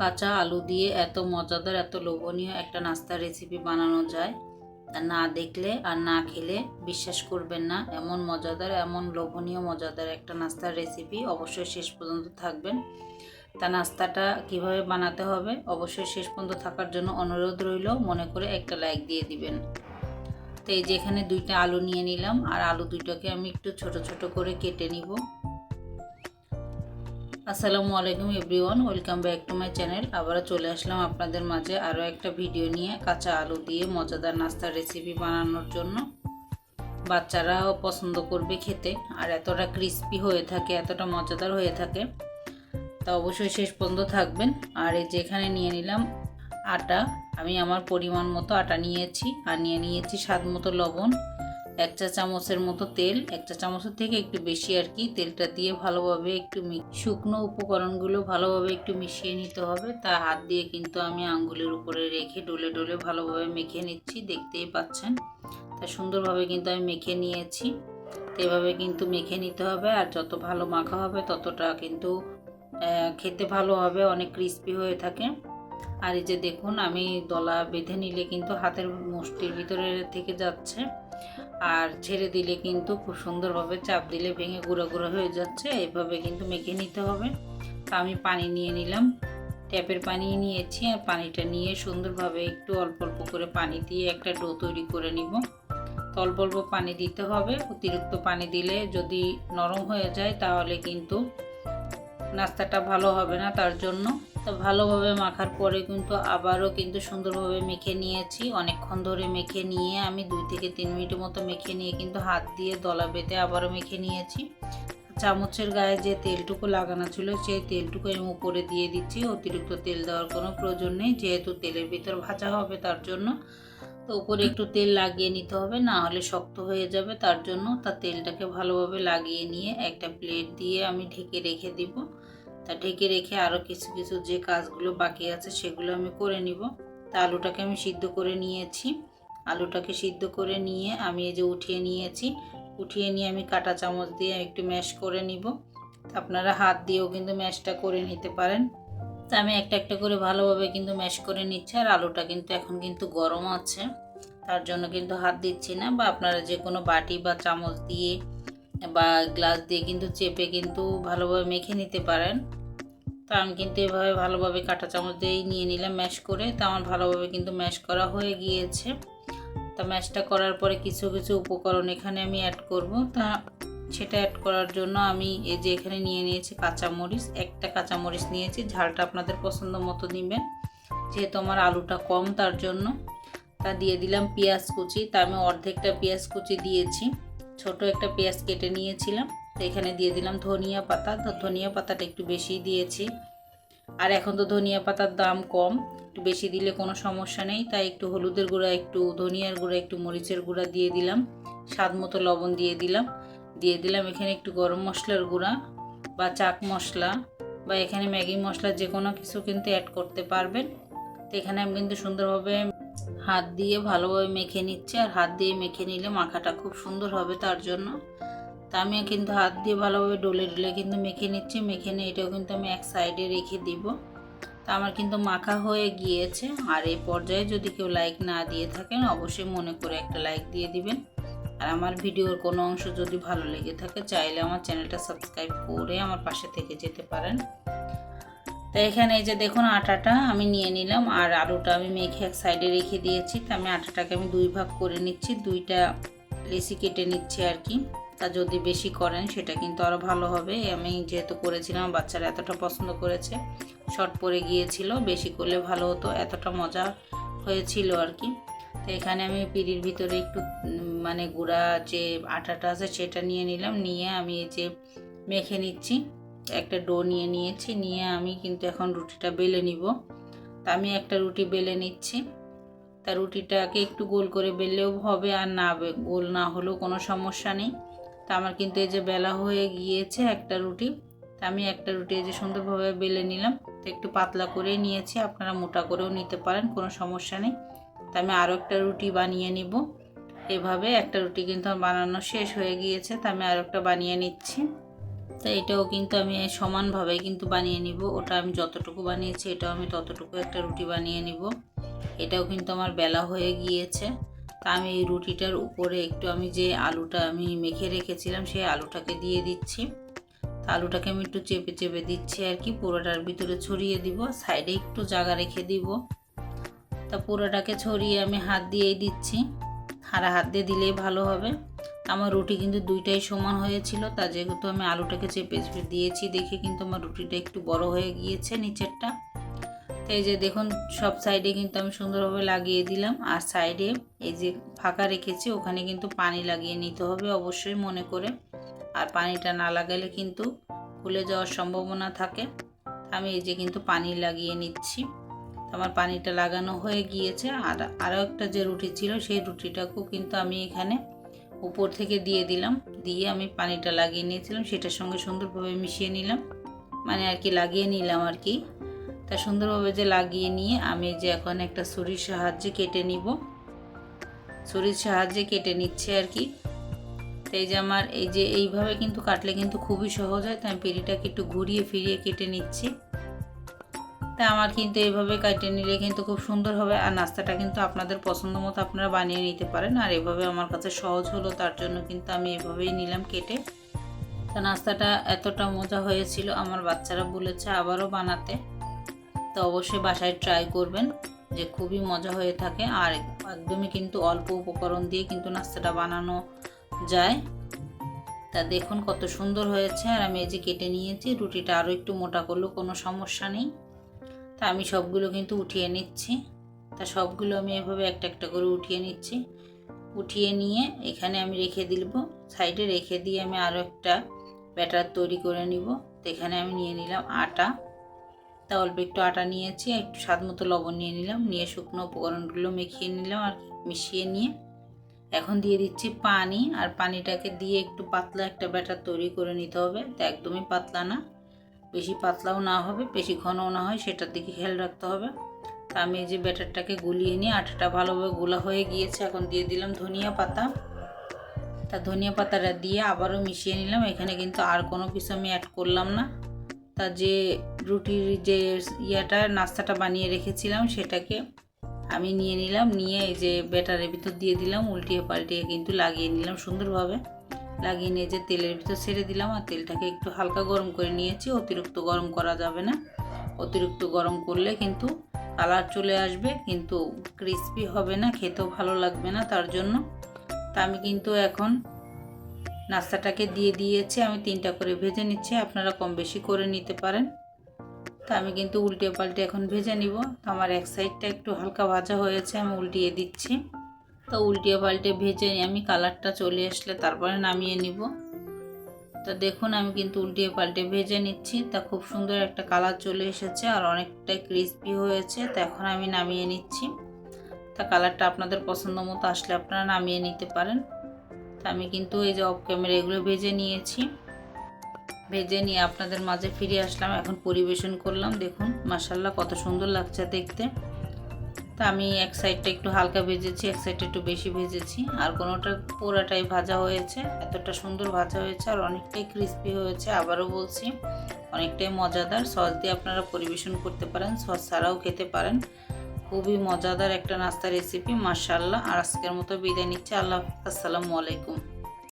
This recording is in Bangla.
কাঁচা আলু দিয়ে এত মজাদার, এত লোভনীয় একটা নাস্তার রেসিপি বানানো যায় না দেখলে আর না খেলে বিশ্বাস করবেন না, এমন মজাদার, এমন লোভনীয়, মজাদার একটা নাস্তার রেসিপি অবশ্যই শেষ পর্যন্ত থাকবেন। তা নাস্তাটা কীভাবে বানাতে হবে অবশ্যই শেষ পর্যন্ত থাকার জন্য অনুরোধ রইল, মনে করে একটা লাইক দিয়ে দিবেন। তো এই যে এখানে দুইটা আলু নিয়ে নিলাম, আর আলু দুইটাকে আমি একটু ছোট ছোট করে কেটে নিব। আসসালামু আলাইকুম everyone, welcome back to my channel. আবারও চলে আসলাম আপনাদের মাঝে আরও একটা ভিডিও নিয়ে কাঁচা আলু দিয়ে মজাদার নাস্তার রেসিপি বানানোর জন্য। বাচ্চারাও পছন্দ করবে খেতে, আর এতটা ক্রিস্পি হয়ে থাকে, এতটা মজাদার হয়ে থাকে। তা অবশ্যই শেষ পর্যন্ত থাকবেন। আর এই যেখানে নিয়ে নিলাম আটা। আমি আমার পরিমাণ মতো আটা নিয়েছি, আর নিয়ে নিয়েছি স্বাদ মতো লবণ। এক চা চামচের মতো তেল এক চা চামচের থেকে একটু বেশি আর কি, তেলটা দিয়ে ভালোভাবে একটু শুকনো উপকরণগুলো ভালোভাবে একটু মিশিয়ে নিতে হবে। তা হাত দিয়ে কিন্তু আমি আঙ্গুলের উপরে রেখে ডলে ডলে ভালোভাবে মেখে নিচ্ছি, দেখতেই পাচ্ছেন। তা সুন্দরভাবে কিন্তু আমি মেখে নিয়েছি। এভাবে কিন্তু মেখে নিতে হবে আর যত ভালো মাখা হবে ততটা কিন্তু খেতে ভালো হবে, অনেক ক্রিস্পি হয়ে থাকে। আর এই যে দেখুন, আমি দলা বেঁধে নিলে কিন্তু হাতের মুষ্টির ভিতরে থেকে যাচ্ছে। আর ছেড়ে দিলে কিন্তু খুব সুন্দরভাবে চাপ দিলে ভেঙে গুঁড়ো গুঁড়ো হয়ে যাচ্ছে। এইভাবে কিন্তু মেখে নিতে হবে। তা আমি পানি নিয়ে নিলাম। ট্যাপের পানি নিয়েছি আর পানিটা নিয়ে সুন্দরভাবে একটু অল্প অল্প করে পানি দিয়ে একটা ডো তৈরি করে নিব। তো অল্প অল্প পানি দিতে হবে। অতিরিক্ত পানি দিলে যদি নরম হয়ে যায় তাহলে কিন্তু নাস্তাটা ভালো হবে না তার জন্য। তো ভালোভাবে মাখার পরে কিন্তু আবারও কিন্তু সুন্দরভাবে মেখে নিয়েছি। অনেকক্ষণ ধরে মেখে নিয়ে আমি দুই থেকে তিন মিনিটের মতো মেখে নিয়ে কিন্তু হাত দিয়ে দলা বেঁধে আবারও মেখে নিয়েছি। চামচের গায়ে যে তেলটুকু লাগানো ছিল সেই তেলটুকু আমি উপরে দিয়ে দিচ্ছি। অতিরিক্ত তেল দেওয়ার কোনো প্রয়োজন নেই। যেহেতু তেলের ভিতর ভাজা হবে তার জন্য তো উপরে একটু তেল লাগিয়ে নিতে হবে, না হলে শক্ত হয়ে যাবে। তার জন্য তার তেলটাকে ভালোভাবে লাগিয়ে নিয়ে একটা প্লেট দিয়ে আমি ঢেকে রেখে দিব। তা ঢেকে রেখে আরও কিছু কিছু যে কাজগুলো বাকি আছে সেগুলো আমি করে নিব। তা আলুটাকে আমি সিদ্ধ করে নিয়েছি। আলুটাকে সিদ্ধ করে নিয়ে আমি এই যে উঠিয়ে নিয়েছি, উঠিয়ে নিয়ে আমি কাটা চামচ দিয়ে একটু ম্যাশ করে নিব। আপনারা হাত দিয়েও কিন্তু ম্যাশটা করে নিতে পারেন। তা আমি একটা একটা করে ভালোভাবে কিন্তু ম্যাশ করে নিচ্ছি, আর আলুটা কিন্তু এখন কিন্তু গরম আছে। তার জন্য কিন্তু হাত দিচ্ছি না, বা আপনারা যে কোনো বাটি বা চামচ দিয়ে বা গ্লাস দিয়ে কিন্তু চেপে কিন্তু ভালোভাবে মেখে নিতে পারেন। তো আমি কিন্তু এভাবে ভালোভাবে কাঁটা চামচ দিয়েই নিয়ে নিলাম ম্যাশ করে। তো আমার ভালোভাবে কিন্তু ম্যাশ করা হয়ে গিয়েছে। তা ম্যাশটা করার পরে কিছু কিছু উপকরণ এখানে আমি অ্যাড করব। তা সেটা অ্যাড করার জন্য আমি এই যে এখানে নিয়ে নিয়েছি কাঁচামরিচ, একটা কাঁচামরিচ নিয়েছি। ঝালটা আপনাদের পছন্দ মতো নেবেন। যেহেতু আমার আলুটা কম, তার জন্য তা দিয়ে দিলাম পেঁয়াজ কুচি। তা আমি অর্ধেকটা পেঁয়াজ কুচি দিয়েছি। ছোট একটা পেঁয়াজ কেটে নিয়েছিলাম। তো এখানে দিয়ে দিলাম ধনিয়া পাতা। তো ধনিয়া পাতাটা একটু বেশি দিয়েছি। আর এখন তো ধনিয়া পাতার দাম কম। একটু বেশি দিলে কোনো সমস্যা নেই। তাই একটু হলুদের গুঁড়া, একটু ধনিয়ার গুঁড়া, একটু মরিচের গুঁড়া দিয়ে দিলাম। স্বাদ মতো লবণ দিয়ে দিলাম। দিয়ে দিলাম এখানে একটু গরম মশলার গুঁড়া বা চাক মশলা বা এখানে ম্যাগি মশলা যে কোনো কিছু কিন্তু অ্যাড করতে পারবেন। তো এখানে আমি কিন্তু সুন্দরভাবে হাত দিয়ে ভালোভাবে মেখে নিচ্ছি আর হাত দিয়ে মেখে নিলে মাখাটা খুব সুন্দর হবে তার জন্য। তা আমি কিন্তু হাত দিয়ে ভালোভাবে ডলে ডলে কিন্তু মেখে নিচ্ছি, মেখে নিয়ে এটাও কিন্তু আমি এক সাইডে রেখে দিব। তা আমার কিন্তু মাখা হয়ে গিয়েছে আর এই পর্যায়ে যদি কেউ লাইক না দিয়ে থাকেন, অবশ্যই মনে করে একটা লাইক দিয়ে দিবেন। আর আমার ভিডিওর কোনো অংশ যদি ভালো লেগে থাকে, চাইলে আমার চ্যানেলটা সাবস্ক্রাইব করে আমার পাশে থেকে যেতে পারেন। তো এখানে এই যে দেখুন আটাটা আমি নিয়ে নিলাম, আর আলুটা আমি মেখে এক সাইডে রেখে দিয়েছি। তা আমি আটাটাকে আমি দুই ভাগ করে নিচ্ছি, দুইটা লেসি কেটে নিচ্ছি আর কি। তা যদি বেশি করেন, সেটা কিন্তু আরও ভালো হবে। আমি যেহেতু করেছিলাম, বাচ্চারা এতটা পছন্দ করেছে, শর্ট পরে গিয়েছিল, বেশি করলে ভালো হতো, এতটা মজা হয়েছিল আর কি। তো এখানে আমি পিড়ির ভিতরে একটু মানে গুঁড়া যে আটাটা আছে সেটা নিয়ে নিলাম। নিয়ে আমি এই যে মেখে নিচ্ছি। একটা ডো নিয়ে নিয়েছি। নিয়ে আমি কিন্তু এখন রুটিটা বেলে নিব। তা আমি একটা রুটি বেলে নিচ্ছি। তা রুটিটাকে একটু গোল করে বেললেও হবে আর না গোল না হলেও কোনো সমস্যা নেই। তা আমার কিন্তু এই যে বেলা হয়ে গিয়েছে একটা রুটি। তা আমি একটা রুটি এই যে সুন্দরভাবে বেলে নিলাম। তো একটু পাতলা করেই নিয়েছি। আপনারা মোটা করেও নিতে পারেন, কোনো সমস্যা নেই। তা আমি আরও একটা রুটি বানিয়ে নিব। এভাবে একটা রুটি কিন্তু আমার বানানো শেষ হয়ে গিয়েছে, তা আমি আর একটা বানিয়ে নিচ্ছি। তো এটাও কিন্তু আমি সমানভাবে কিন্তু বানিয়ে নিব, ওটা আমি যতটুকু বানিয়েছি এটাও আমি ততটুকু একটা রুটি বানিয়ে নিব। এটাও কিন্তু আমার বেলা হয়ে গিয়েছে, তা আমি এই রুটিটার উপরে একটু আমি যে আলুটা আমি মেখে রেখেছিলাম, সেই আলুটাকে দিয়ে দিচ্ছি। তা আলুটাকে আমি একটু চেপে চেপে দিচ্ছি আর কি, পুরোটার ভিতরে ছড়িয়ে দিব, সাইডে একটু জায়গা রেখে দিব। তা পুরোটাকে ছড়িয়ে আমি হাত দিয়েই দিচ্ছি। হারা হাত দিয়ে দিলেই ভালো হবে। আমার রুটি কিন্তু দুইটাই সমান হয়েছিল, তা যেহেতু আমি আলুটাকে চেপে চেপে দিয়েছি, দেখে কিন্তু আমার রুটিটা একটু বড় হয়ে গিয়েছে নিচেরটা। তো এই যে দেখুন, সব সাইডে কিন্তু আমি সুন্দরভাবে লাগিয়ে দিলাম। আর সাইডে এই যে ফাঁকা রেখেছি, ওখানে কিন্তু পানি লাগিয়ে নিতে হবে অবশ্যই মনে করে। আর পানিটা না লাগালে কিন্তু ফুলে যাওয়ার সম্ভাবনা থাকে। আমি এই যে কিন্তু পানি লাগিয়ে নিচ্ছি। আমার পানিটা লাগানো হয়ে গিয়েছে আর আরও একটা যে রুটি ছিল সেই রুটিটাকেও কিন্তু আমি এখানে উপর থেকে দিয়ে দিলাম। দিয়ে আমি পানিটা লাগিয়ে নিয়েছিলাম, সেটার সঙ্গে সুন্দরভাবে মিশিয়ে নিলাম। মানে আর কি লাগিয়ে নিলাম আর কি। তা সুন্দরভাবে যে লাগিয়ে নিয়ে আমি যে এখন একটা ছুরির সাহায্যে কেটে নিব। ছুরির সাহায্যে কেটে নিচ্ছে আর কি। তো এই যে আমার, এই যে এইভাবে কিন্তু কাটলে কিন্তু খুবই সহজ হয়, তাই আমি পেরিটাকে একটু ঘুরিয়ে ফিরিয়ে কেটে নিচ্ছি। তা আমার কিন্তু এইভাবে কেটে নিলে কিন্তু খুব সুন্দর হবে। আর নাস্তাটা কিন্তু আপনাদের পছন্দ মতো আপনারা বানিয়ে নিতে পারেন। আর এভাবে আমার কাছে সহজ হলো, তার জন্য কিন্তু আমি এভাবেই নিলাম কেটে। তা নাস্তাটা এতটা মজা হয়েছিল, আমার বাচ্চারা বলেছে আবারও বানাতে। তো অবশ্যই বাসায় ট্রাই করবেন যে খুবই মজা হয়ে থাকে। আর একদমই কিন্তু অল্প উপকরণ দিয়ে কিন্তু নাস্তাটা বানানো যায়। তা দেখুন কত সুন্দর হয়েছে। আর আমি এই যে কেটে নিয়েছি, রুটিটা আরও একটু মোটা করলেও কোনো সমস্যা নেই। তা আমি সবগুলো কিন্তু উঠিয়ে নিচ্ছি। তা সবগুলো আমি এভাবে একটা একটা করে উঠিয়ে নিচ্ছি। উঠিয়ে নিয়ে এখানে আমি রেখে দিব সাইডে রেখে দিয়ে আমি আরও একটা ব্যাটার তৈরি করে নিব। তো এখানে আমি নিয়ে নিলাম আটা। তা অল্প একটু আটা নিয়েছি, একটু স্বাদ মতো লবণ নিয়ে নিলাম, নিয়ে শুকনো উপকরণগুলো মেখিয়ে নিলাম আর মিশিয়ে নিয়ে। এখন দিয়ে দিচ্ছি পানি, আর পানিটাকে দিয়ে একটু পাতলা একটা ব্যাটার তৈরি করে নিতে হবে। তো একদমই পাতলা না। বেশি পাতলাও না হবে, বেশি ঘনও না হয়, সেটার দিকে খেয়াল রাখতে হবে। তা আমি এই যে ব্যাটারটাকে গুলিয়ে নিয়ে, আটাটা ভালোভাবে গোলা হয়ে গিয়েছে, এখন দিয়ে দিলাম ধনিয়া পাতা। তা ধনিয়া পাতাটা দিয়ে আবারও মিশিয়ে নিলাম, এখানে কিন্তু আর কোনো কিছু আমি অ্যাড করলাম না। তা যে রুটির যে ইয়াটা, নাস্তাটা বানিয়ে রেখেছিলাম, সেটাকে আমি নিয়ে নিলাম, নিয়ে এই যে ব্যাটারের ভিতর দিয়ে দিলাম, উল্টিয়ে পাল্টিয়ে কিন্তু লাগিয়ে নিলাম সুন্দরভাবে। লাগিয়ে নিয়ে যে তেলের ভিতর ছেড়ে দিলাম আর তেলটাকে একটু হালকা গরম করে নিয়েছি, অতিরিক্ত গরম করা যাবে না। অতিরিক্ত গরম করলে কিন্তু কালার চলে আসবে, কিন্তু ক্রিস্পি হবে না, খেতেও ভালো লাগবে না তার জন্য। তা আমি কিন্তু এখন নাস্তাটাকে দিয়ে দিয়েছি, আমি তিনটা করে ভেজে নিচ্ছি, আপনারা কম বেশি করে নিতে পারেন। তা আমি কিন্তু উল্টে পাল্টে এখন ভেজে নিব। আমার এক সাইডটা একটু হালকা ভাজা হয়েছে, আমি উল্টিয়ে দিচ্ছি। তো উল্টিয়ে পাল্টে ভেজে আমি কালারটা চলে আসলে তারপরে নামিয়ে নিব। তো দেখুন, আমি কিন্তু উল্টিয়ে পাল্টে ভেজে নিচ্ছি। তা খুব সুন্দর একটা কালার চলে এসেছে আর অনেকটাই ক্রিসপি হয়েছে। তো এখন আমি নামিয়ে নিচ্ছি। তা কালারটা আপনাদের পছন্দ মতো আসলে আপনারা নামিয়ে নিতে পারেন। তা আমি কিন্তু এই যে অফ ক্যামেরা এগুলো ভেজে নিয়েছি। ভেজে নিয়ে আপনাদের মাঝে ফিরে আসলাম। এখন পরিবেশন করলাম। দেখুন মাসাল্লাহ কত সুন্দর লাগছে দেখতে। তা আমি এক সাইডটা একটু হালকা ভেজেছি, এক সাইডটা একটু বেশি ভেজেছি। আর কোনোটা পুরাটাই ভাজা হয়েছে, এতটা সুন্দর ভাজা হয়েছে আর অনেকটাই ক্রিস্পি হয়েছে। আবারও বলছি, অনেকটাই মজাদার। সস দিয়ে আপনারা পরিবেশন করতে পারেন, সস ছাড়াও খেতে পারেন। খুবই মজাদার একটা নাস্তা রেসিপি মার্শাল্লাহ আর আজকের মতো বিদায় নিচ্ছে। আল্লাহ আসসালামু আলাইকুম।